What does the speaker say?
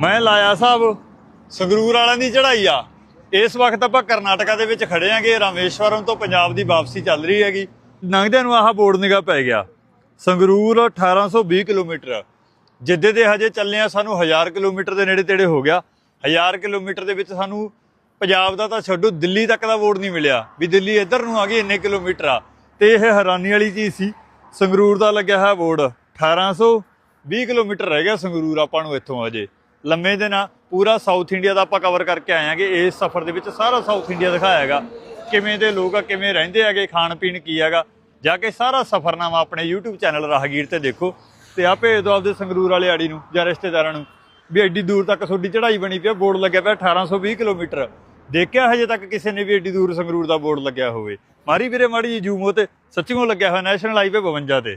ਮੈਂ ਲਾਇਆ ਸਾਹਿਬ। ਸੰਗਰੂਰ ਵਾਲਿਆਂ ਦੀ ਚੜ੍ਹਾਈ ਆ। ਇਸ ਵਕਤ ਆਪਾਂ ਕਰਨਾਟਕਾ ਦੇ ਵਿੱਚ ਖੜੇ ਆਂਗੇ। ਰਾਮੇਸ਼ਵਰਮ ਤੋਂ ਪੰਜਾਬ ਦੀ ਵਾਪਸੀ ਚੱਲ ਰਹੀ ਹੈਗੀ। ਲੰਘਦਿਆਂ ਨੂੰ ਆਹ ਬੋਰਡ ਨਿਗਾ ਪੈ ਗਿਆ। ਸੰਗਰੂਰ 1820 ਕਿਲੋਮੀਟਰ। ਜਿੱਦੇ ਦੇ ਹਜੇ ਚੱਲੇ ਆ ਸਾਨੂੰ 1000 ਕਿਲੋਮੀਟਰ ਦੇ ਨੇੜੇ ਤੇੜੇ ਹੋ ਗਿਆ। 1000 ਕਿਲੋਮੀਟਰ ਦੇ ਵਿੱਚ ਸਾਨੂੰ ਪੰਜਾਬ ਦਾ ਤਾਂ ਛੱਡੋ, ਦਿੱਲੀ ਤੱਕ ਦਾ ਵੋਟ ਨਹੀਂ ਮਿਲਿਆ। ਵੀ ਦਿੱਲੀ ਇੱਧਰ ਨੂੰ ਆ ਗਈ, ਇੰਨੇ ਕਿਲੋਮੀਟਰ ਆ। ਤੇ ਇਹ ਹੈਰਾਨੀ ਵਾਲੀ ਚੀਜ਼ ਸੀ, ਸੰਗਰੂਰ ਦਾ ਲੱਗਿਆ ਹੈ ਬੋਰਡ। 1820 ਕਿਲੋਮੀਟਰ ਰਹਿ ਗਿਆ ਸੰਗਰੂਰ ਆਪਾਂ ਨੂੰ ਇੱਥੋਂ ਅਜੇ ਲੰਮੇ ਦੇ ਨਾਲ ਪੂਰਾ ਸਾਊਥ ਇੰਡੀਆ ਦਾ ਆਪਾਂ ਕਵਰ ਕਰਕੇ ਆਏ ਆਂਗੇ ਇਸ ਸਫ਼ਰ ਦੇ ਵਿੱਚ ਸਾਰਾ ਸਾਊਥ ਇੰਡੀਆ ਦਿਖਾਇਆ ਹੈਗਾ ਕਿਵੇਂ ਦੇ ਲੋਕ ਆ, ਕਿਵੇਂ ਰਹਿੰਦੇ ਹੈਗੇ, ਖਾਣ ਪੀਣ ਕੀ ਹੈਗਾ। ਜਾ ਕੇ ਸਾਰਾ ਸਫ਼ਰਨਾਮਾ ਆਪਣੇ YouTube ਚੈਨਲ ਰਾਹਗੀਰ ਤੇ ਦੇਖੋ ਤੇ ਆ ਭੇਜ ਦਿਓ ਆਪਦੇ ਸੰਗਰੂਰ ਵਾਲੇ ਆੜੀ ਨੂੰ ਜਾਂ ਰਿਸ਼ਤੇਦਾਰਾਂ ਨੂੰ ਵੀ ਐਡੀ ਦੂਰ ਤੱਕ ਤੁਹਾਡੀ ਚੜ੍ਹਾਈ ਬਣੀ ਪਈ ਬੋਰਡ ਲੱਗਿਆ ਪਿਆ 1820 ਕਿਲੋਮੀਟਰ। ਦੇਖਿਆ ਹਜੇ ਤੱਕ ਕਿਸੇ ਨੇ ਵੀ ਐਡੀ ਦੂਰ ਸੰਗਰੂਰ ਦਾ ਬੋਰਡ ਲੱਗਿਆ ਹੋਵੇ। ਮਾਰੀ ਵੀਰੇ, ਮਾੜੀ ਜੀ ਜੂਮੋ ਤੇ, ਸੱਚੀਓ ਲੱਗਿਆ ਹੋਇਆ ਨੈਸ਼ਨਲ ਹਾਈਵੇ 52 ਤੇ।